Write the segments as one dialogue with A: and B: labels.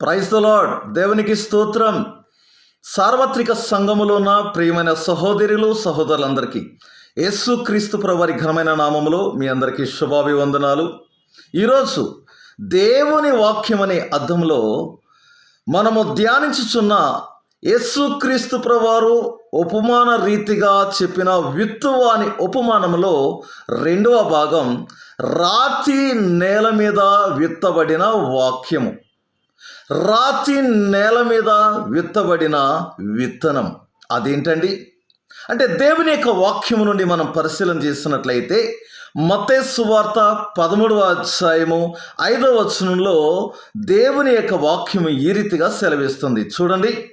A: Praise the lord దేవునికి స్తోత్రం. సార్వత్రిక సంఘములో ఉన్న ప్రియమైన సహోదరులు సహోదరులందరికీ యేసు క్రీస్తు ప్రవారి ఘనమైన నామములో మీ అందరికీ శుభాభివందనాలు. ఈరోజు దేవుని వాక్యం అనే అర్థంలో మనము ధ్యానించుచున్న యేసుక్రీస్తు ప్రవారు ఉపమాన రీతిగా చెప్పిన విత్తువాని ఉపమానంలో రెండవ భాగం రాతి నేల మీద విత్తబడిన వాక్యము. రాతి నేల మీద విత్తబడిన విత్తనం. అదేంటండి? అంటే దేవుని యొక్క వాక్యము నుండి మనం పరిశీలన చేసినట్లయితే మతే సువార్త పదమూడవ అధ్యాయము ఐదవ వచనంలో దేవుని యొక్క వాక్యము ఈ రీతిగా సెలవిస్తుంది. చూడండి.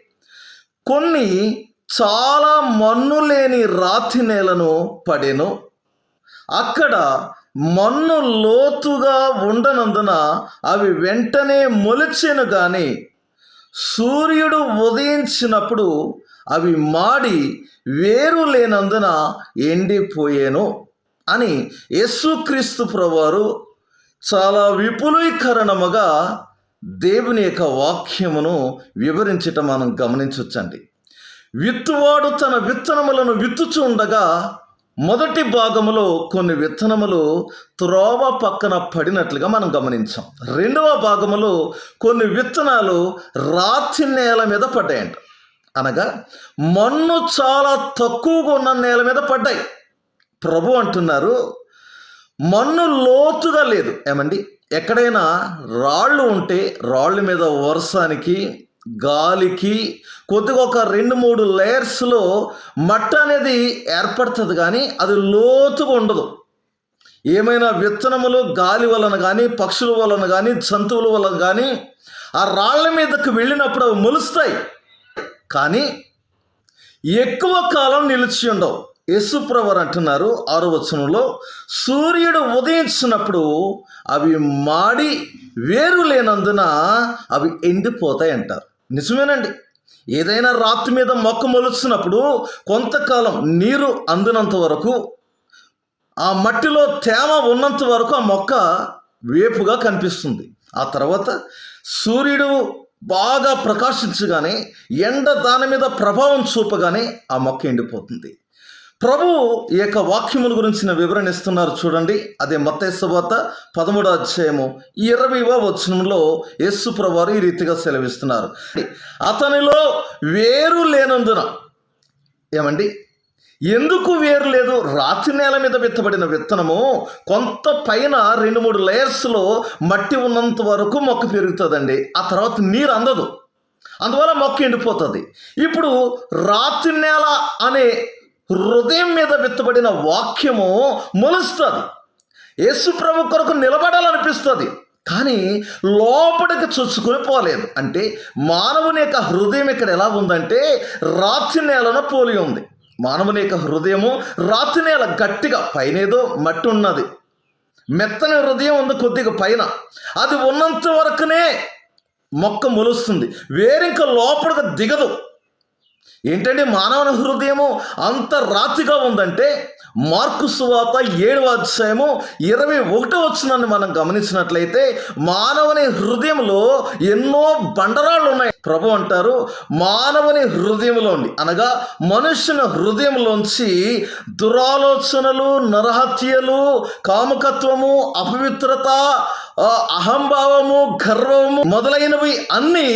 A: కొన్ని చాలా మన్ను లేని రాతి నేలను పడెను. అక్కడ మన్ను లోతుగా ఉండనందున అవి వెంటనే మొలిచెను కానీ సూర్యుడు ఉదయించినప్పుడు అవి మాడి వేరు లేనందున ఎండిపోయేను అని యేసుక్రీస్తు ప్రవారు చాలా విపులీకరణముగా దేవుని యొక్క వాక్యమును వివరించటం మనం గమనించవచ్చండి విత్తువాడు తన విత్తనములను విత్తుచుండగా ఉండగా మొదటి భాగములో కొన్ని విత్తనములు త్రోవ పక్కన పడినట్లుగా మనం గమనించాం. రెండవ భాగములో కొన్ని విత్తనాలు రాతి నేల మీద పడ్డాయంట. అనగా మన్ను చాలా తక్కువగా ఉన్న నేల మీద పడ్డాయి. ప్రభు అంటున్నారు మన్ను లోతుగా లేదు. ఏమండి? ఎక్కడైనా రాళ్ళు ఉంటే రాళ్ళ మీద వర్షానికి గాలికి కొద్దిగా ఒక రెండు మూడు లేయర్స్లో మట్ట అనేది ఏర్పడుతుంది కానీ అది లోతుగా ఉండదు. ఏమైనా విత్తనములు గాలి వలన కానీ పక్షుల వలన కానీ జంతువుల వలన కానీ ఆ రాళ్ళ మీదకు వెళ్ళినప్పుడు అవి మొలుస్తాయి. కానీ ఎక్కువ కాలం నిలిచి ఉండవు. యశుప్రవర్ అంటున్నారు ఆరు వచనంలో సూర్యుడు ఉదయించినప్పుడు అవి మాడి వేరు లేనందున అవి ఎండిపోతాయి అంటారు నిజమేనండి. ఏదైనా రాత్రి మీద మొక్క మొలుస్తున్నప్పుడు కొంతకాలం నీరు అందినంత వరకు ఆ మట్టిలో తేమ ఉన్నంత వరకు ఆ మొక్క వేపుగా కనిపిస్తుంది. ఆ తర్వాత సూర్యుడు బాగా ప్రకాశించగానే ఎండ దాని మీద ప్రభావం చూపగానే ఆ మొక్క ఎండిపోతుంది. ప్రభువు ఈ యొక్క వాక్యముల గురించిన వివరణ ఇస్తున్నారు చూడండి. అదే మత్తేశ్వాత పదమూడో అధ్యాయము ఇరవైవ వచనంలో యేసు ప్రభువారు ఈ రీతిగా సెలవిస్తున్నారు. అతనిలో వేరు లేనందున ఏమండి? ఎందుకు వేరు లేదు? రాతి నేల మీద విత్తబడిన విత్తనము కొంత పైన రెండు మూడు లేయర్స్లో మట్టి ఉన్నంత వరకు మొక్క పెరుగుతుందండి. ఆ తర్వాత నీరు అందదు. అందువల్ల మొక్క ఎండిపోతుంది. ఇప్పుడు రాతి నేల అనే హృదయం మీద విత్తబడిన వాక్యము మొలుస్తుంది. యేసు ప్రభు కొరకు నిలబడాలనిపిస్తుంది. కానీ లోపలికి చొచ్చుకొని పోలేదు. అంటే మానవుని యొక్క హృదయం ఇక్కడ ఎలా ఉందంటే రాతి నేలను పోలి ఉంది. మానవుని యొక్క హృదయము రాతి నేల గట్టిగా పైనేదో మట్టి ఉన్నది. మెత్తని హృదయం ఉంది కొద్దిగా పైన. అది ఉన్నంత వరకునే మొక్క మొలుస్తుంది. వేరింక లోపలికి దిగదు. ఏంటంటే మానవ హృదయము అంత రాతిగా ఉందంటే మార్కు సువాత ఏడవ అధ్యాయము ఇరవై ఒకటో వచ్చినాన్ని మనం గమనించినట్లయితే మానవుని హృదయంలో ఎన్నో బండరాళ్ళు ఉన్నాయి. ప్రభు అంటారు మానవుని హృదయంలోండి అనగా మనుషుని హృదయంలోంచి దురాలోచనలు నరహత్యలు కామకత్వము అపవిత్రత అహంభావము గర్వము మొదలైనవి అన్నీ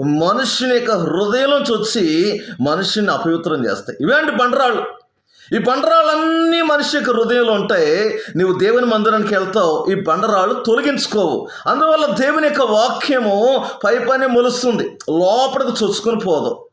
A: మనుషుని యొక్క హృదయంలోంచి వచ్చి మనిషిని అపవిత్రం చేస్తాయి. ఇవేంటి బండరాళ్ళు? ఈ బండరాళ్ళన్నీ మనిషి యొక్క హృదయంలో ఉంటాయి. నువ్వు దేవుని మందిరానికి వెళ్తావు ఈ బండరాళ్ళు తొలగించుకోవు. అందువల్ల దేవుని యొక్క వాక్యము పై పైన మొలుస్తుంది. లోపలికి చొచ్చుకొని పోదు.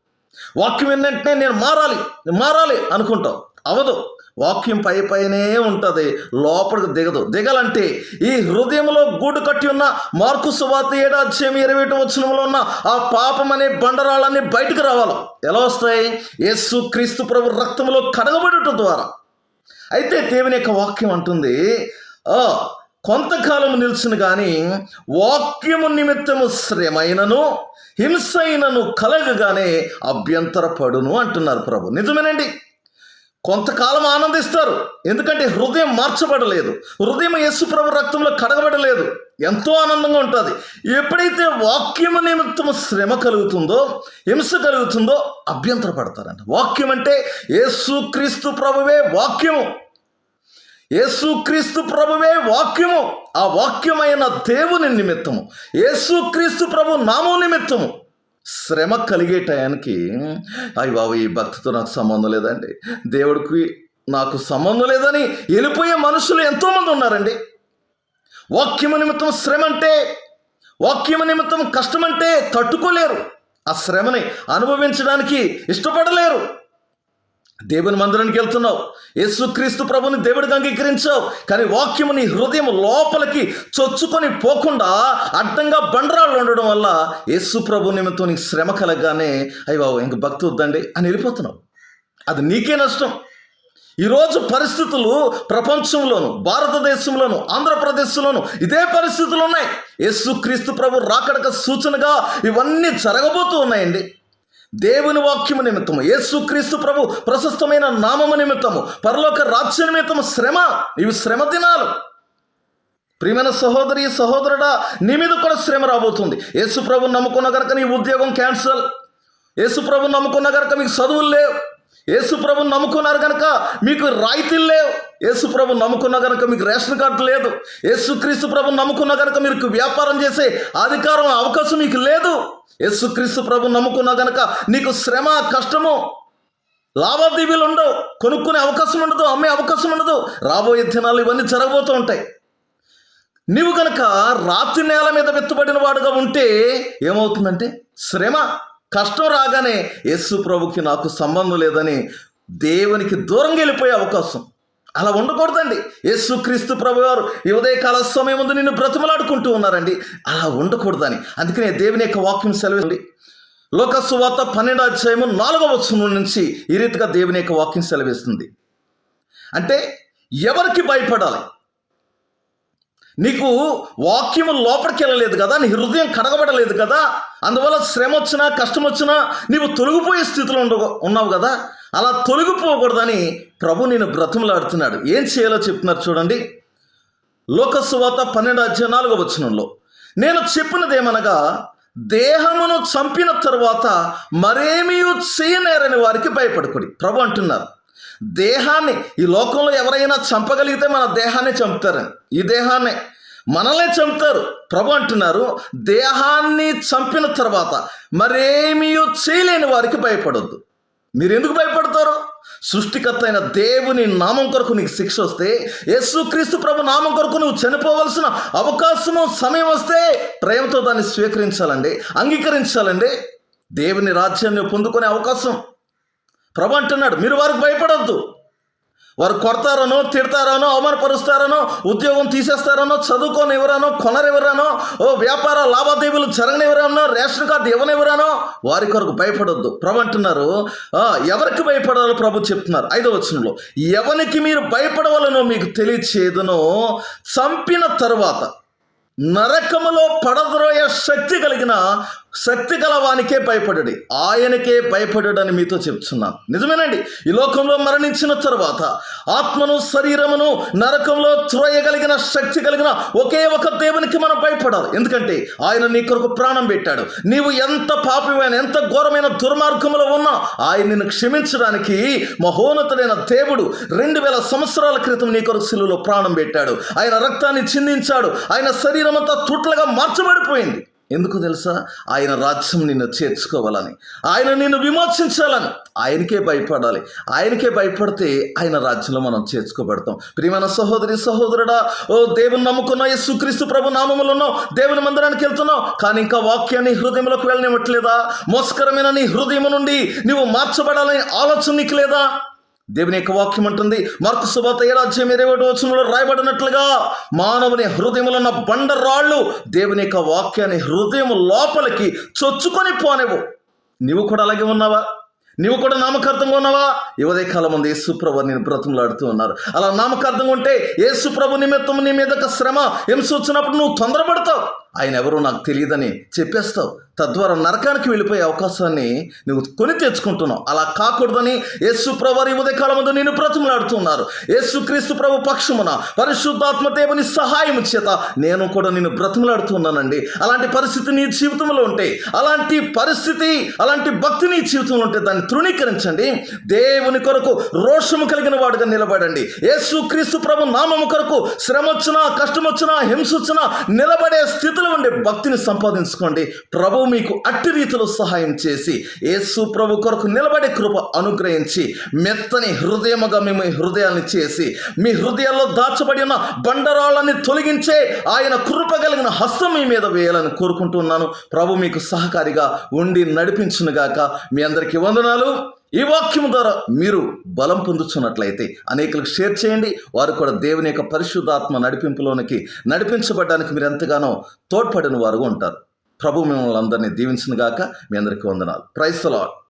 A: వాక్యం ఏంటంటే నేను మారాలి నేను మారాలి అనుకుంటావు. అవదు. వాక్యం పై పైనే ఉంటుంది. లోపలికి దిగదు. దిగాలంటే ఈ హృదయంలో గూడు కట్టి ఉన్న మార్కు సువాత ఏడాధ్యం ఇరవై ఒకటి వచనంలో ఉన్న ఆ పాపం అనే బండరాళ్ళన్నీ బయటకు రావాలి. ఎలా వస్తాయి? యేసు క్రీస్తు ప్రభు రక్తంలో కడగబడటం ద్వారా. అయితే దేవుని యొక్క వాక్యం అంటుంది కొంతకాలం నిలిచిన కానీ వాక్యము నిమిత్తము శ్రమైనను హింసైనను కలగగానే అభ్యంతరపడును అంటున్నారు ప్రభు. నిజమేనండి? కొంతకాలం ఆనందిస్తారు. ఎందుకంటే హృదయం మార్చబడలేదు. హృదయం యేసు ప్రభు రక్తంలో కడగబడలేదు. ఎంతో ఆనందంగా ఉంటుంది. ఎప్పుడైతే వాక్యం నిమిత్తం శ్రమ కలుగుతుందో హింస కలుగుతుందో అభ్యంతర పడతారంట వాక్యం అంటే యేసుక్రీస్తు ప్రభువే వాక్యము. యేసుక్రీస్తు ప్రభువే వాక్యము. ఆ వాక్యమైన దేవుని నిమిత్తము. యేసుక్రీస్తు ప్రభు నామం నిమిత్తము. శ్రమ కలిగే టయానికి అయ్యి బాబు ఈ భక్తితో నాకు సంబంధం లేదండి. దేవుడికి నాకు సంబంధం లేదని వెళ్ళిపోయే మనుషులు ఎంతోమంది ఉన్నారండి. వాక్యము నిమిత్తం శ్రమ అంటే వాక్యము నిమిత్తం కష్టమంటే తట్టుకోలేరు. ఆ శ్రమని అనుభవించడానికి ఇష్టపడలేరు. దేవుని మందిరానికి వెళ్తున్నావు. యేసుక్రీస్తు ప్రభుని దేవుడికి అంగీకరించావు. కానీ వాక్యము నీ హృదయం లోపలికి చొచ్చుకొని పోకుండా అడ్డంగా బండరాళ్ళు ఉండడం వల్ల యేసు ప్రభు నిమిత్తం నీకు శ్రమ కలగగానే అయ్యి బాబు ఇంక భక్తి వద్దండి అని వెళ్ళిపోతున్నావు. అది నీకే నష్టం. ఈరోజు పరిస్థితులు ప్రపంచంలోను భారతదేశంలోను ఆంధ్రప్రదేశ్లోను ఇదే పరిస్థితులు ఉన్నాయి. యేసుక్రీస్తు ప్రభు రాకడక సూచనగా ఇవన్నీ జరగబోతూ ఉన్నాయండి. దేవుని వాక్యము నిమిత్తము యేసుక్రీస్తు ప్రభు ప్రశస్తమైన నామము నిమిత్తము పరలోక రాజ్య నిమిత్తము శ్రమ ఇవి శ్రమ దినాలు. ప్రియమైన సహోదరి సహోదరుడా నీ మీద కూడా శ్రమ రాబోతుంది. యేసు ప్రభు నమ్ముకున్న కనుక నీ ఉద్యోగం క్యాన్సల్. యేసు ప్రభు నమ్ముకున్న కనుక మీకు చదువులు లేవు. యేసుప్రభు నమ్ముకున్నారు కనుక మీకు రాయితీలు లేవు. యేసుప్రభు నమ్ముకున్న కనుక మీకు రేషన్ కార్డు లేదు. యేసుక్రీస్తు ప్రభు నమ్ముకున్న కనుక మీకు వ్యాపారం చేసే అధికారం అవకాశం మీకు లేదు. యేసుక్రీస్తు ప్రభు నమ్ముకున్న కనుక నీకు శ్రమ కష్టము లావాదేవీలు ఉండవు. కొనుక్కునే అవకాశం ఉండదు అమ్మే అవకాశం ఉండదు. రాబోయే దినాలు ఇవన్నీ జరగబోతూ ఉంటాయి. నీవు కనుక రాత్రి నేల మీద వెత్తుబడిన వాడుగా ఉంటే ఏమవుతుందంటే శ్రమ కష్టం రాగానే యేసు ప్రభుకి నాకు సంబంధం లేదని దేవునికి దూరంగా వెళ్ళిపోయే అవకాశం. అలా ఉండకూడదండి. యేసు క్రీస్తు ప్రభు వారు ఉదయకాల సమయం ముందు నిన్ను బ్రతిమలాడుకుంటూ ఉన్నారండి. అలా ఉండకూడదని. అందుకనే దేవుని యొక్క వాక్యం సెలవండి లోకస్సు వార్త పన్నెండు అధ్యాయము నాలుగవ వచనం నుంచి ఈ రీతిగా దేవుని యొక్క వాక్యం సెలవిస్తుంది. అంటే ఎవరికి భయపడాలి? నీకు వాక్యము లోపలికి వెళ్ళలేదు కదా నీ హృదయం కడగబడలేదు కదా అందువల్ల శ్రమ వచ్చినా కష్టం వచ్చినా నీవు తొలగిపోయే స్థితిలో ఉండ ఉన్నావు కదా. అలా తొలగిపోకూడదని ప్రభు నేను బ్రతిమలాడుతున్నాడు. ఏం చేయాలో చెప్తున్నారు చూడండి. లోకసువాత పన్నెండు అధ్యాయ నాలుగో వచనంలో నేను చెప్పినదేమనగా దేహమును చంపిన తరువాత మరేమీ చేయనేరని వారికి భయపడుకుడి. ప్రభు అంటున్నారు. దేహాన్ని ఈ లోకంలో ఎవరైనా చంపగలిగితే మన దేహాన్ని చంపుతారని ఈ దేహాన్ని మనల్ని చంపుతారు. ప్రభు అంటున్నారు దేహాన్ని చంపిన తర్వాత మరేమీ చేయలేని వారికి భయపడొద్దు. మీరు ఎందుకు భయపడతారు? సృష్టికర్త అయిన దేవుని నామం కొరకు నీకు శిక్ష వస్తే యేసుక్రీస్తు ప్రభు నామం కొరకు నువ్వు చనిపోవలసిన అవకాశము సమయం వస్తే ప్రేమతో దాన్ని స్వీకరించాలండి అంగీకరించాలండి. దేవుని రాజ్యాన్ని పొందుకునే అవకాశం ప్రభు అంటున్నాడు మీరు వారికి భయపడద్దు. వారు కొడతారనో తిడతారనో అవమానపరుస్తారనో ఉద్యోగం తీసేస్తారనో చదువుకొని ఎవరనో కొనరెవరనో ఓ వ్యాపార లావాదేవీలు జరగనివరానో రేషన్ కార్డు ఇవ్వనివరానో వారి కొరకు భయపడొద్దు. ప్రభు అంటున్నారు ఎవరికి భయపడాలో ప్రభు చెప్తున్నారు. ఐదో వచనంలో ఎవరికి మీరు భయపడవలనో మీకు తెలియచేదునో చంపిన తరువాత నరకములో పడద్రోయ శక్తి కలిగిన శక్తి గలవానికే భయపడడి. ఆయనకే భయపడడని మీతో చెప్తున్నాను. నిజమేనండి. ఈ లోకంలో మరణించిన తరువాత ఆత్మను శరీరమును నరకంలో త్రోయగలిగిన శక్తి కలిగిన ఒకే ఒక దేవునికి మనం భయపడాలి. ఎందుకంటే ఆయన నీ కొరకు ప్రాణం పెట్టాడు. నీవు ఎంత పాపమైన ఎంత ఘోరమైన దుర్మార్గంలో ఉన్నా ఆయన నిన్ను క్షమించడానికి మహోన్నతుడైన దేవుడు రెండు వేల సంవత్సరాల క్రితం నీ కొరకు శిలువలో ప్రాణం పెట్టాడు. ఆయన రక్తాన్ని చిందించాడు. ఆయన శరీరం అంతా తుట్లగా మార్చబడిపోయింది. ఎందుకు తెలుసా? ఆయన రాజ్యం నిన్ను చేర్చుకోవాలని. ఆయన నిన్ను విమోచించాలని. ఆయనకే భయపడాలి. ఆయనకే భయపడితే ఆయన రాజ్యంలో మనం చేర్చుకోబడతాం. ప్రియమైన సహోదరి సహోదరుడా ఓ దేవుని నమ్ముకున్న యేసుక్రీస్తు ప్రభు నామములో దేవుని మందిరానికి వెళ్తున్నావు. కానీ ఇంకా వాక్యాన్ని హృదయంలోకి వెళ్ళనివ్వట్లేదా? మోస్కరమైన నీ హృదయం నుండి నువ్వు మార్చబడాలని ఆలోచన నీకు లేదా? దేవుని యొక్క వాక్యం అంటుంది మార్కు సుబాత ఏడాధ్యం ఇరవై వచనంలో రాయబడినట్లుగా మానవుని హృదయంలో ఉన్న బండరాళ్ళు దేవుని యొక్క వాక్యాన్ని హృదయం లోపలికి చొచ్చుకొని పోనేవు నీవు కూడా అలాగే ఉన్నావా? నీవు కూడా నామకార్థంగా ఉన్నావా? యువదే కాలం ఉంది యేసుప్రభు నేను బ్రతంలాడుతూ ఉన్నారు. అలా నామకార్థంగా ఉంటే యేసుప్రభు నిమిత్తం నీ మీద ఒక శ్రమ హింస వచ్చినప్పుడు నువ్వు తొందరపడతావు. ఆయన ఎవరో నాకు తెలియదని చెప్పేస్తావు. తద్వారా నరకానికి వెళ్ళిపోయే అవకాశాన్ని నువ్వు కొని తెచ్చుకుంటున్నావు. అలా కాకూడదని యేసు ప్రభు ఉదయకాలం ముందు నేను బ్రతిమలాడుతున్నారు. యేసు క్రీస్తు ప్రభు పక్షమున పరిశుద్ధాత్మ దేవుని సహాయం చేత నేను కూడా నేను బ్రతిమలాడుతున్నానండి. అలాంటి పరిస్థితి నీ జీవితంలో ఉంటే అలాంటి పరిస్థితి అలాంటి భక్తి నీ జీవితంలో ఉంటే దాన్ని తృణీకరించండి. దేవుని కొరకు రోషము కలిగిన వాడుగా నిలబడండి. యేసు క్రీస్తు ప్రభు నామము కొరకు శ్రమ వచ్చినా కష్టం వచ్చినా హింస వచ్చినా నిలబడే స్థితిలో ఉండే భక్తిని సంపాదించుకోండి. ప్రభు మీకు అట్టి రీతిలో సహాయం చేసి యేసు ప్రభు కొరకు నిలబడే కృప అనుగ్రహించి మెత్తని హృదయముగా మేము హృదయాన్ని చేసి మీ హృదయాల్లో దాచబడి ఉన్న బండరాళ్ళని తొలగించే ఆయన కృప కలిగిన హస్తం మీ మీద వేయాలని కోరుకుంటున్నాను. ప్రభు మీకు సహకారిగా ఉండి నడిపించునుగాక. మీ అందరికీ వందనాలు. ఈ వాక్యం ద్వారా మీరు బలం పొందుతున్నట్లయితే అనేకులకు షేర్ చేయండి. వారు కూడా దేవుని యొక్క పరిశుద్ధాత్మ నడిపింపులోనికి నడిపించబడడానికి మీరు ఎంతగానో తోడ్పడిన వారుగా ఉంటారు. ప్రభు మిమ్మల్ని అందరినీ దీవించిన గాక మీ అందరికీ వందనాలు. Price lord